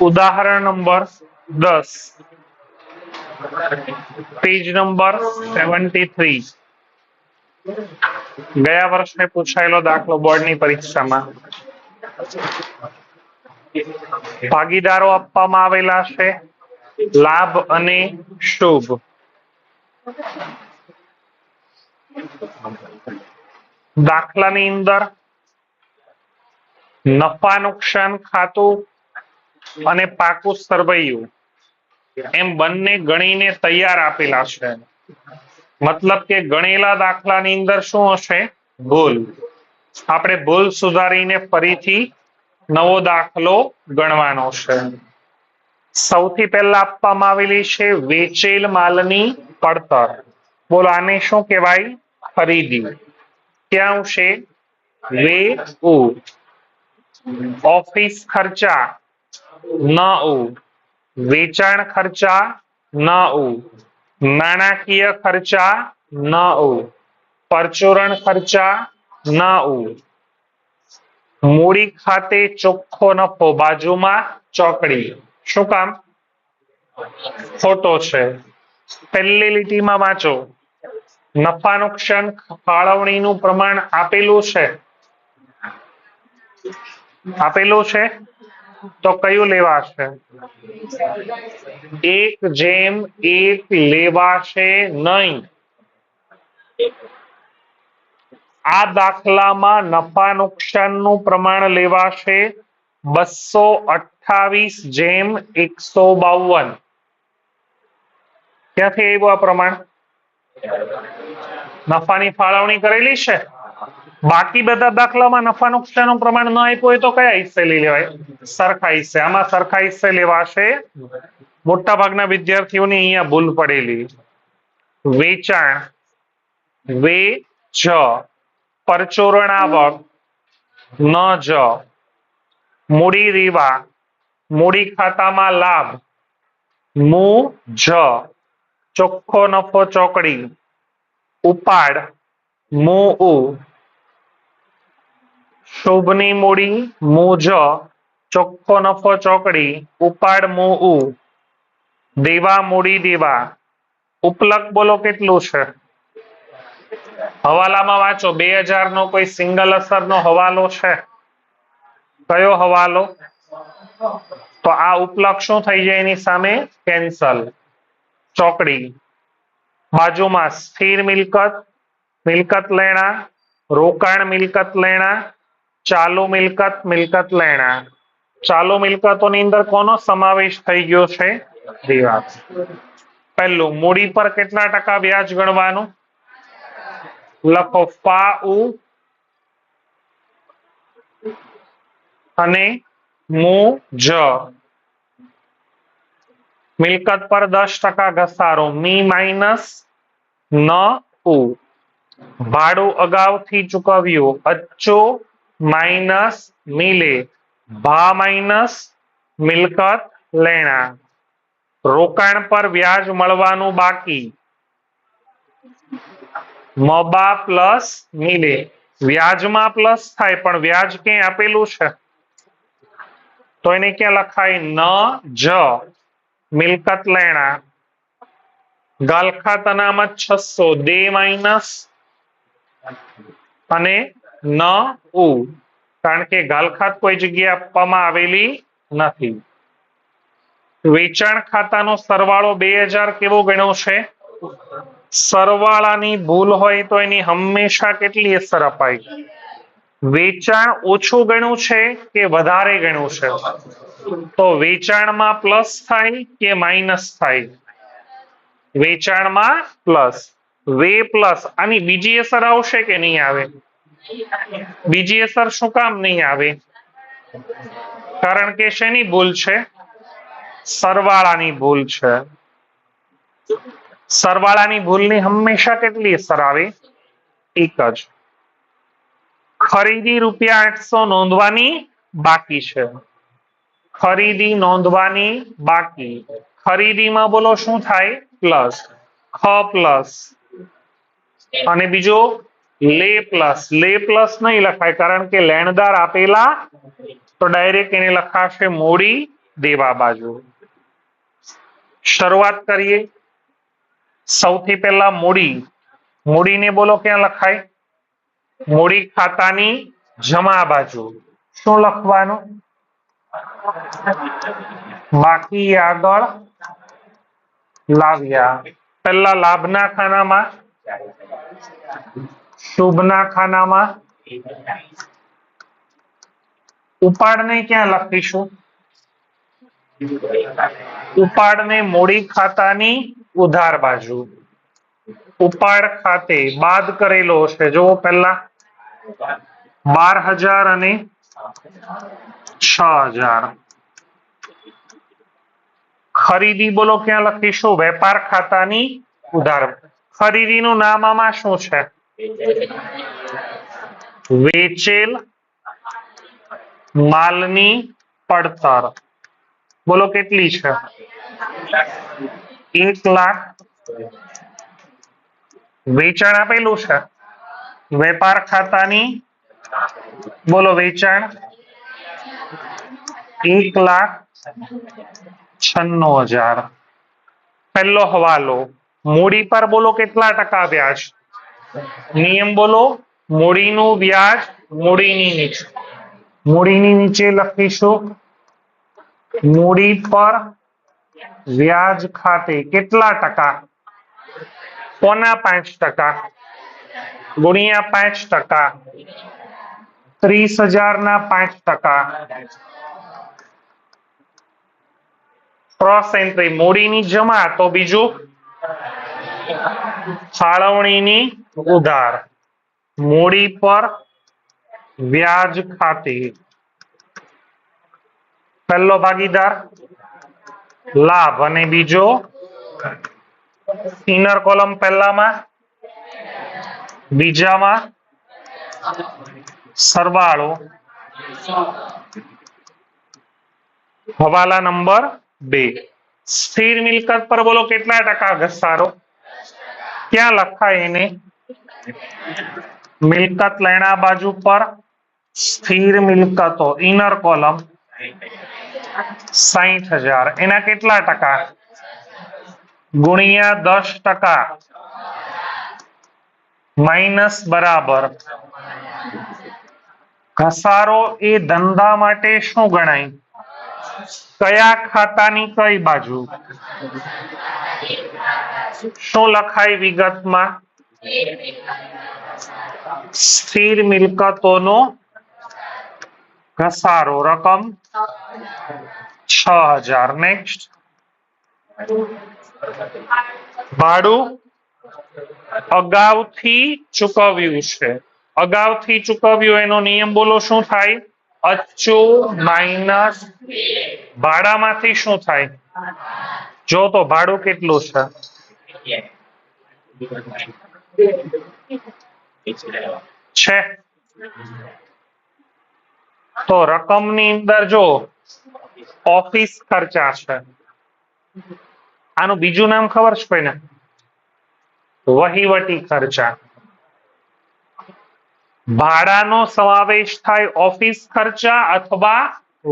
ઉદાહરણ નંબર દસ. Page number seventy three ગયા વર્ષે પૂછાયેલો દાખલો બોર્ડની પરીક્ષામાં. ભાગીદારો આપવામાં આવેલા છે, લાભ અને શુભ. દાખલાની અંદર નફા નુકસાન ખાતું અને પાકું સરવૈયું. એમ બંને ગણીને તૈયાર આપેલા છે. મતલબ કે ગણેલા દાખલાની અંદર શું હશે? ભૂલ. આપણે ભૂલ સુધારીને ફરીથી નવો દાખલો ગણવાનો છે. સૌથી પહેલા આપવામાં આવેલી છે વેચેલ માલની પડતર. બોલો આને શું કહેવાય? ખરીદી. ક્યાં છે વે ઓફિસ ખર્ચા. ન ઉ. વેચાણ ખર્ચા ન ઉ. નાણાકીય ખર્ચા ન ઉ. પરચુરણ ખર્ચા ન ઉ. મૂડી ખાતે ચોખ્ખો નફો બાજુમાં ચોકડી. શું કામ? ખોટો છે. પહેલી લીટીમાં વાંચો. નફા નુકસાન ફાળવણીનું પ્રમાણ આપેલું છે. આપેલું છે? તો કયું લેવાશે એક જેમ એક લેવાશે નહીં. આ દાખલામાં નફા નુકસાનનું પ્રમાણ લેવાશે બસો અઠ્ઠાવીસ જેમ એકસો બાવન. ક્યાંથી આવ્યું આ પ્રમાણ? નફાની ફાળવણી કરેલી છે? બાકી બધા દાખલામાં નફા નુકસાનનું પ્રમાણ ન આપ્યું હોય તો કયા હિસ્સે લઈ લેવાય? સરખા હિસ્સે. આમાં સરખા હિસ્સે લેવાશે. મોટા ભાગના વિદ્યાર્થીઓની અહીંયા ભૂલ પડેલી. વેચાણ. વે જ પરચોરણ આવક ન જ. મૂડી રીવા. મૂડી ખાતામાં લાભ. મુ જ. ચોખ્ખો નફો ચોકડી. ઉપાડ. મુ ઉ. શુભની મૂડી મુજ ચોખ્ખો નફો ચોકડી, ઉપાડ મુ ઉ. દેવા મૂડી દેવા. ઉપલક બોલો કેટલું છે? હવાલામાં વાંચો, બે હજાર નો કોઈ સિંગલ અસર નો હવાલો છે? કયો હવાલો? તો આ ઉપલક શું થઈ જાય એની સામે? કેન્સલ. ચોકડી. બાજુમાં સ્થિર મિલકત મિલકત લેણા, રોકાણ મિલકત લેણા ચાલુ મિલકત મિલકત લેણા. ચાલુ મિલકતોની અંદર કોનો સમાવેશ થઈ ગયો છે? દિવાલ. પહેલું, મૂડી પર કેટલા ટકા વ્યાજ ગણવાનું? લખો ફાઉ અને મુ, જ. મિલકત પર દસ ટકા ઘસારો, મી માઇનસ ન, ઉ. ભાડું અગાઉથી ચૂકવ્યું અચ્ચો માઇનસ મિલે. ભા માઇનસ મિલકત લેણા. રોકાણ પર વ્યાજ મળવાનું બાકી. મબા પ્લસ મિલે. વ્યાજમાં પ્લસ થાય, પણ વ્યાજ ક્યાંય આપેલું છે? તો એને ક્યાં લખાય? ન, જ. મિલકત લેણા. ગલખત અનામત છસો. દે માઇનસ. અને ન ઉ, કારણ કે ગાલખાત કોઈ જગ્યાએ આપવામાં આવેલી નથી. વેચાણ ખાતાનો સરવાળો બે હજાર કેવો ગણ્યો છે? સરવાળાની ભૂલ હોય તો એની હંમેશા કેટલી અસર અપાય? વેચાણ ઓછું ગણ્યું છે કે વધારે ગણ્યું છે? તો વેચાણમાં પ્લસ થાય કે માઇનસ થાય? વેચાણમાં પ્લસ. Way plus. આની બીજી અસર આવશે કે નહીં આવે? બીજી અસર શું કામ નહીં આવી? કારણ કે શેની ભૂલ છે? સરવાળાની ભૂલ છે. સરવાળાની ભૂલની હંમેશા કેટલી અસર આવે? એક જ. ખરીદી રૂપિયા આઠસો નોંધવાની બાકી છે. ખરીદી નોંધવાની બાકી. ખરીદીમાં બોલો શું થાય? પ્લસ. ખ પ્લસ. અને બીજો? લે પ્લસ લે પ્લસ નહીં લખાય, કારણ કે લેણદાર આપેલા તો ડાયરેક્ટ એને લખાશે મૂડી દેવા બાજુ. શરૂઆત કરીએ. સૌથી પહેલા મૂડી. મૂડીને બોલો ક્યાં લખાય? મૂડી ખાતાની જમા બાજુ. શું લખવાનું? બાકી આગળ લાવ્યા. પહેલા લાભના ખાનામાં શુભના ખાનામાં ઉપાડને ક્યાં લખીશું? ઉપાડને મૂડી ખાતાની ઉધાર બાજુ. ઉપાડ ખાતે બાદ કરેલો હશે. જુઓ પહેલા. બાર હજાર અને છ હજાર ખરીદી બોલો ક્યાં લખીશું? વેપાર ખાતાની ઉધાર. ખરીદીનું નામ આમાં શું છે? વેચેલ માલની પડતર બોલો કેટલી છે એક લાખ વેચાણ આપેલું છે વેપાર ખાતાની બોલો વેચાણ એક લાખ છન્નું હજાર પહેલો હવાલો મૂડી પર બોલો કેટલા ટકા વ્યાજ નિયમ બોલો, મૂડીનું વ્યાજ મૂડીની નીચે. મૂડીની નીચે લખીશું. મૂડી પર વ્યાજ ખાતે કેટલા ટકા? કોના પાંચ ટકા? ગુણ્યા પાંચ ટકા. ત્રીસ હજાર ના પાંચ ટકા. ક્રોસ એન્ટ્રી મૂડીની જમા, તો બીજું? ફાળવણીની ઉધાર. મૂડી પર વ્યાજ ખાતે. પહેલો ભાગીદાર, લાભ અને બીજો ઇનર કોલમ પહેલામાં, બીજામાં, સરવાળો. હવાલા નંબર બે. સ્થિર મિલકત પર બોલો કેટલા ટકા ઘસારો? ક્યાં લખાય એને? મિલકત લેણા બાજુ પર સ્થિર મિલકતો ઇનર કોલમ સાહીઠ હજાર. એના કેટલા ટકા? ગુણ્યા દસ ટકા. માઇનસ બરાબર. ઘસારો એ ધંધા માટે શું ગણાય? કયા ખાતાની કઈ બાજુ? શું લખાય વિગતમાં? સ્થિર મિલકતોનો ઘસારો રકમ છ હજાર. નેક્સ્ટ ભાડું અગાઉથી ચૂકવ્યું છે. અગાઉથી ચૂકવ્યું, એનો નિયમ બોલો શું થાય? અચો માઇનસ ભાડામાંથી શું થાય? જો તો ભાડું કેટલું છે? છે. તો રકમની અંદર જો ઓફિસ ખર્ચા છે. આનું બીજું નામ ખબર છે કોઈને? વહીવટી ખર્ચા. ભાડાનો સમાવેશ થાય ઓફિસ ખર્ચા અથવા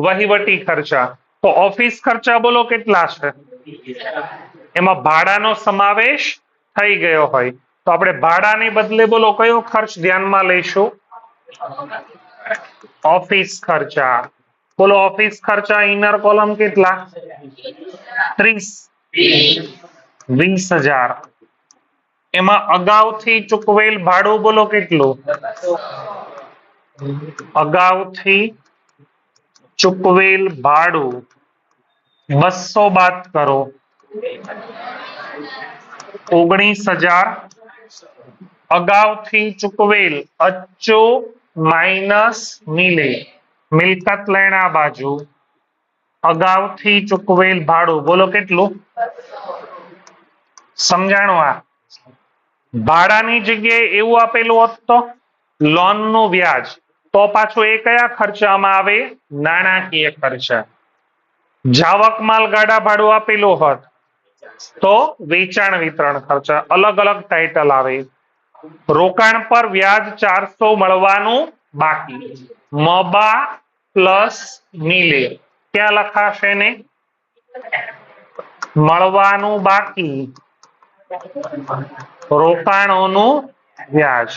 વહીવટી ખર્ચા. તો ઓફિસ ખર્ચા બોલો કેટલા છે? એમાં ભાડાનો સમાવેશ થઈ ગયો હોય. તો આપણે ભાડાને બદલે બોલો કયો ખર્ચ ધ્યાનમાં લઈશું? ઓફિસ ખર્ચા. બોલો ઓફિસ ખર્ચા ઇનર કોલમ કેટલા? ત્રીસ. વીસ હજાર. એમાં અગાઉથી ચૂકવેલ ભાડું બોલો કેટલું? અગાઉથી ચૂકવેલ ભાડું. બસો બાદ કરો. ઓગણીસ હજાર અગાઉથી ચૂકવેલ અચ્ચો માઇનસ મિલે મિલકત લેણા બાજુ. અગાઉથી ચૂકવેલ ભાડું. બોલો કેટલું? સમજાણું આ? ભાડાની જગ્યાએ એવું આપેલું હોત તો? લોનનું વ્યાજ. તો પાછું એ કયા ખર્ચામાં આવે? નાણાકીય ખર્ચા. જાવક માલ ગાડા ભાડું આપેલું હોત. તો વેચાણ વિતરણ ખર્ચા. અલગ અલગ ટાઇટલ આવે. રોકાણ પર વ્યાજ ચારસો મળવાનું બાકી. મબા પ્લસ નીલે. ક્યાં લખાશે ને? મળવાનું બાકી. રોકાણોનું વ્યાજ.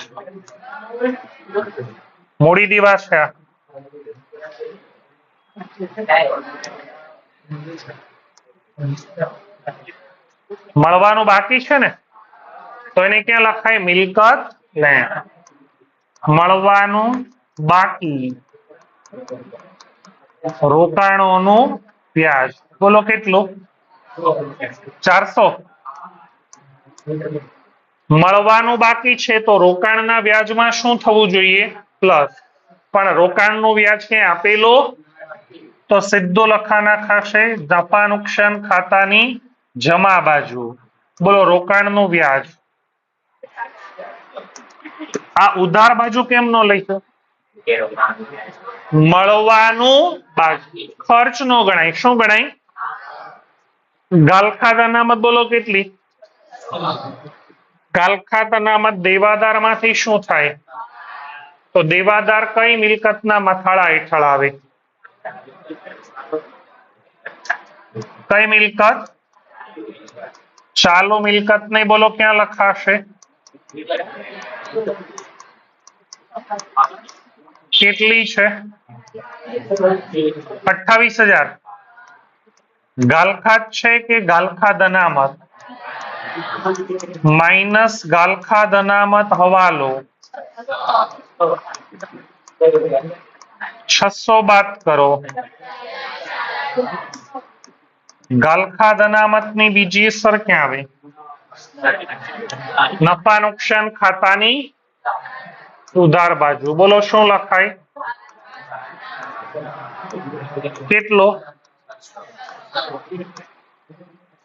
મૂડી દિવસ છે આ. મળવાનું બાકી છે ને, તો એને ક્યાં લખાય? મિલકત લેણ મળવાનું બાકી. રોકાણોનું વ્યાજ. બોલો કેટલું? ચારસો. મળવાનું બાકી છે તો રોકાણના વ્યાજમાં શું થવું જોઈએ? પ્લસ. પણ રોકાણનું વ્યાજ ક્યાં આપેલું? તો સીધો લખા નાખાશે નફા નુકસાન ખાતાની જમા બાજુ. બોલો, રોકાણનું વ્યાજ. આ ઉધાર બાજુ કેમ નો લઈશું મળવાનું ખર્ચ નો ગણાય. શું ગણાય? ગાલખાત અનામત બોલો કેટલી? ગાલખાત અનામત દેવાદારમાંથી શું થાય? તો દેવાદાર કઈ મિલકતના મથાળા હેઠળ આવે? કઈ મિલકત? ચાલુ મિલકત ને બોલો ક્યાં લખાશે કેટલી છે અઠ્ઠાવીસ હજાર ગાલખાત છે કે ગાલખાદ અનામત માઇનસ ગાલખાદ અનામત હવાલો છસો બાદ કરો ગાલખાદ અનામતની બીજી અસર ક્યાં આવે? નફા નુકસાન ખાતાની ઉધાર બાજુ. બોલો, શું લખાય? કેટલો?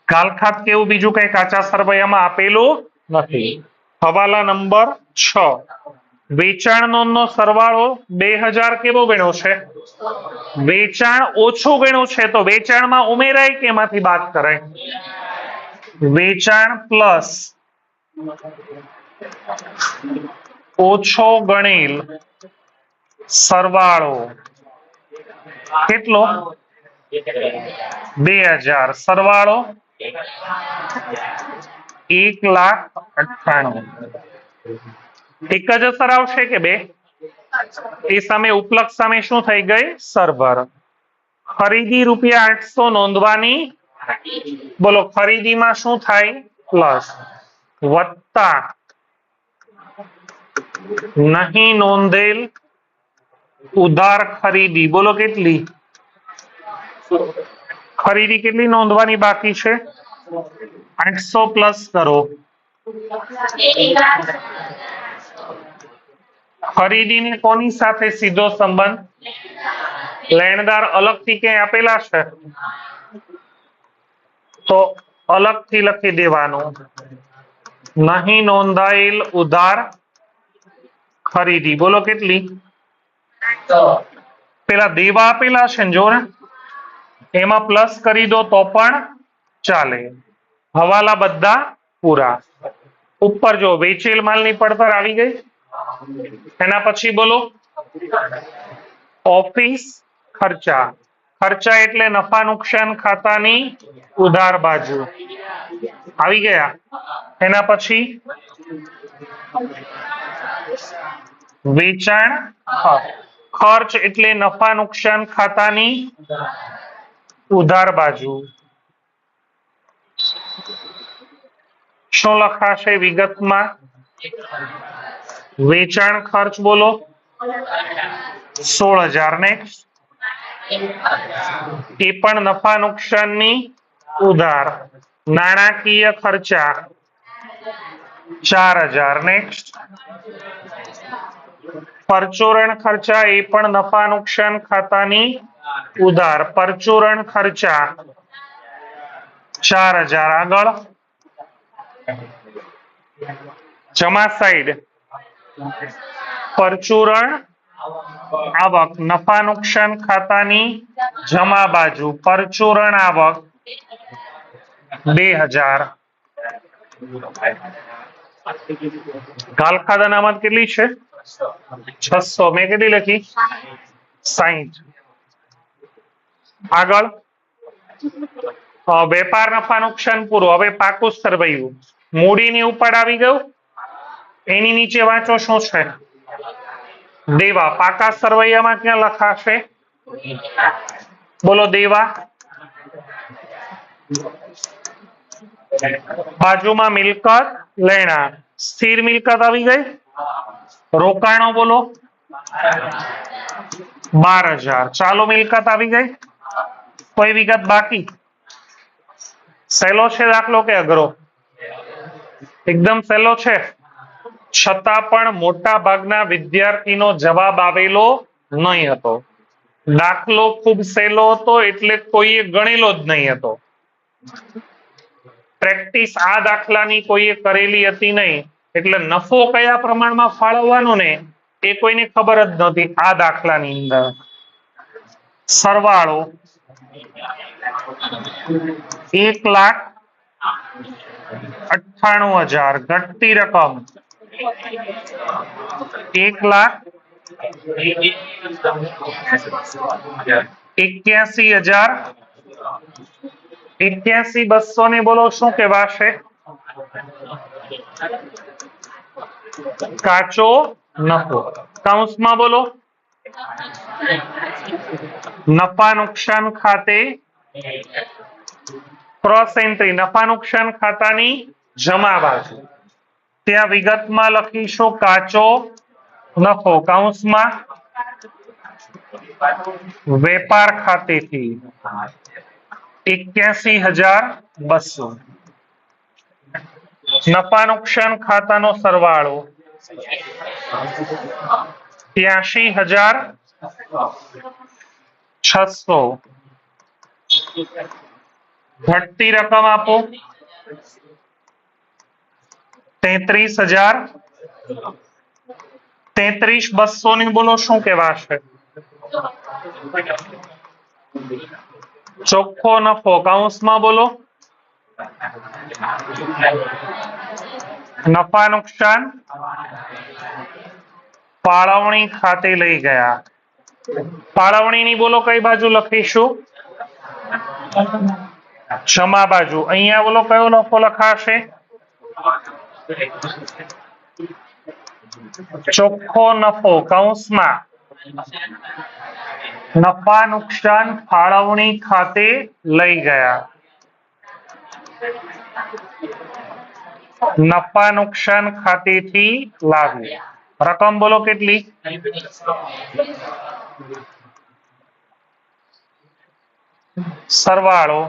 ગાલખાત કેવું બીજું કઈ કાચા સરવૈયામાં આપેલું નથી. હવાલા નંબર છ. વેચાણ નોંધનો સરવાળો બે હજાર કેવો ગણ્યો છે? વેચાણ ઓછું ગણ્યું છે તો વેચાણમાં ઉમેરાય કે એમાંથી બાદ કરાય? વેચાણ પ્લસ ઓછો ગણેલ સરવાળો કેટલો? બે હજાર. સરવાળો એક લાખ અઠ્ઠાણું. એક જ અસર આવશે કે બે? એ સામે ઉપલક્ષ સામે શું થઈ ગઈ? સર્વર. ખરીદી રૂપિયા આઠસો નોંધવાની. બોલો, ખરીદીમાં શું થાય? પ્લસ. વત્તા. નહીં નોંધેલ ઉધાર ખરીદી. બોલો, કેટલી? ખરીદી કેટલી નોંધવાની બાકી છે? આઠસો પ્લસ કરો. ખરીદીને કોની સાથે સીધો સંબંધ? લેણદાર અલગથી ક્યાંય આપેલા છે? તો અલગથી લખી દેવાનું. નહીં નોંધાયેલ ઉધાર ખરીદી. બોલો કેટલી? પેલા દેવા આપેલા છે ને જો ને એમાં પ્લસ કરી દો તો પણ ચાલે. હવાલા બધા પૂરા. ઉપર જો વેચેલ માલની પડતર આવી ગઈ. એના પછી બોલો. ઓફિસ ખર્ચા. ખર્ચા એટલે નફા નુકસાન ખાતાની ઉધાર બાજુ. આવી ગયા. એના પછી? વેચાણ ખર્ચ. એટલે નફા નુકસાન ખાતાની ઉધાર બાજુ. શું લખાશે વિગતમાં? વેચાણ ખર્ચ બોલો. સોળ હજાર ને એ પણ નફા નુકસાનની ઉધાર. નાણાકીય ખર્ચા ચાર હજાર નેક્સ્ટ પરચુરણ ખર્ચા એ પણ નફા નુકસાન ખાતાની ઉધાર. પરચુરણ ખર્ચા ચાર હજાર આગળ. જમા સાઈડ પરચુરણ, આવક. નફા નુકસાન ખાતાની જમા બાજુ પરચુરણ આવક બે હજાર. ગાલખાદ અનામત કેટલી છે? છસો. મેં કેટલી લખી? સાહીઠ આગળ. વેપાર નફા નુકસાન પૂરું. હવે પાકું સરવૈયું મૂડીની ઉપર આવી ગયું. એની નીચે વાંચો શું છે? દેવા. પાકા સરવૈયામાં ક્યાં લખાશે? બોલો દેવા. બાજુમાં મિલકત લેણા સ્થિર મિલકત આવી ગઈ? રોકાણો બોલો. બાર હજાર. ચાલુ મિલકત આવી ગઈ? કોઈ વિગત બાકી? સહેલો છે દાખલો કે અઘરો? એકદમ સહેલો છે. છતાં પણ મોટા ભાગના વિદ્યાર્થીનો જવાબ આવેલો નહીં હતો. દાખલો ખૂબ સહેલો હતો એટલે કોઈએ ગણેલો જ નહીં હતો. પ્રેક્ટિસ આ દાખલાની કોઈએ કરેલી હતી નહીં. એટલે નફો કયા પ્રમાણમાં ફાળવવાનો ને એ કોઈને ખબર જ નહોતી આ દાખલાની અંદર. સરવાળો એક લાખ અઠ્ઠાણું હજાર. ઘટતી રકમ એક લાખ એક્યાસી હજાર એક્યાસી બસો ને બોલો શું કહેવાશે કાચો નફો કૌંસમાં બોલો નફા નુકસાન ખાતે ક્રોસ એન્ટ્રી નફા નુકસાન ખાતાની જમા બાજુ ત્યાં વિગતમાં લખીશું કાચો નફો કૌંસમાં વેપાર ખાતેથી એક્યાસી હજાર બસો. નફા નુકસાન ખાતાનો સરવાળો ત્યાસી હજાર છસો. ઘટતી રકમ આપો. તેત્રીસ હજાર. તેત્રીસ બસો ની બોલો શું કહેવાશે? ચોખ્ખો નફો કૌંસમાં બોલો. નફા નુકસાન. ફાળવણી ખાતે લઈ ગયા. ફાળવણીની બોલો કઈ બાજુ લખીશું? જમા બાજુ. અહીંયા બોલો કયો નફો લખાશે? ચોખ્ખો નફો કૌંસમાં નફા નુકસાન ફાળવણી ખાતે લઈ ગયા નફા નુકસાન ખાતેથી લાવી રકમ બોલો કેટલી સરવાળો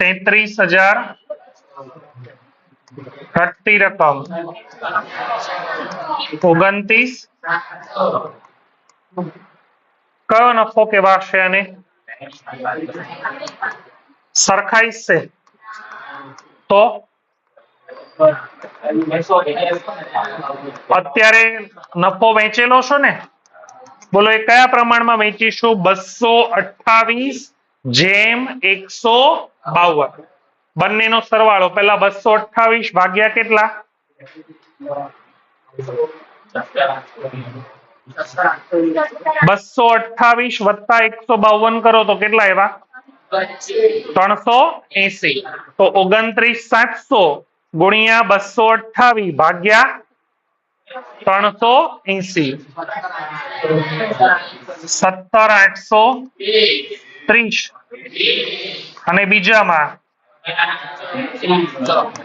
તેત્રીસ હજાર ઘટતી રકમ ઓગણત્રીસ કયો નફો કહેવાશે આને સરખાઈ છે તો અત્યારે નફો વેચેલો છો ને? બોલો, એ કયા પ્રમાણમાં વેચીશું? બસો અઠ્ઠાવીસ જેમ એકસો બાવન. બંનેનો સરવાળો પહેલા બસો અઠ્ઠાવીસ ભાગ્યા કેટલા? બસો અઠ્ઠાવીસ વત્તા એકસો બાવન કરો તો કેટલા એવા ત્રણસો એસી. તો ઓગણત્રીસ સાતસો ગુણ્યા બસો અઠ્ઠાવીસ ભાગ્યા ત્રણસો એસી. સત્તર આઠસો ત્રીસ. અને બીજામાં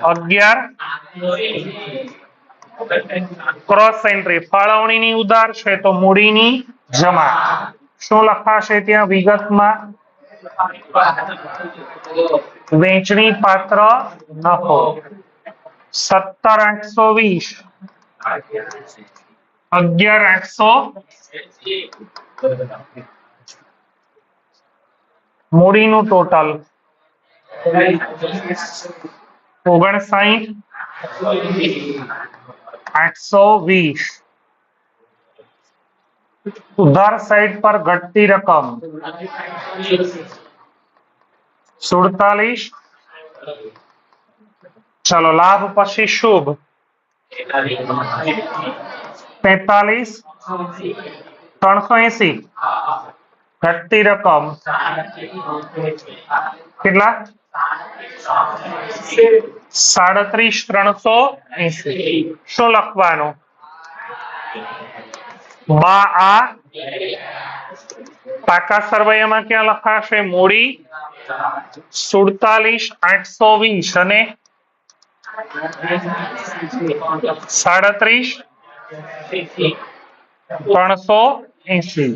અગિયાર. ક્રોસ એન્ટ્રી ફાળવણીની ઉધાર છે તો મૂડીની જમા. શું લખાશે ત્યાં વિગતમાં? વેચણી પાત્ર નફો. સત્તર આઠસો વીસ. અગિયાર આઠસો. મૂડીનું ટોટલ ઓગણસાઠ આઠસો વીસ ઉધાર સાઈડ પર ઘટતી રકમ સુડતાલીસ ચલો લાભ પછી શુભ તેતાલીસ ત્રણસો એસી ઘટતી રકમ કેટલા સાડત્રીસ ત્રણસો એસી શું લખવાનું? બા આ. પાકા સરવૈયામાં ક્યાં લખાશે? મૂડી. સુડતાલીસ આઠસો વીસ. અને? સાડત્રીસ ત્રણસો એસી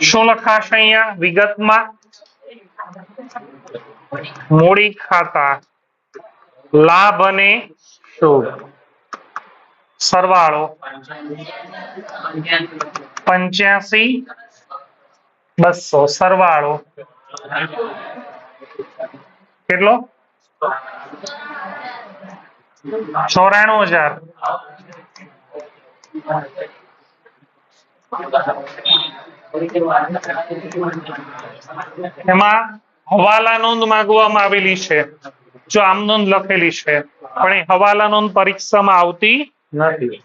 શું લખાશે અહીંયા? વિગતમાં? મૂડી ખાતા લાભ અને શુભ સરવાળો પંચ્યાસી બસો. સરવાળો કેટલો? ચોરાણું હજાર. એમાં હવાલા નોંધ માંગવામાં આવેલી છે. જો આમ નોંધ લખેલી છે. પણ એ હવાલા નોંધ પરીક્ષામાં આવતી નથી.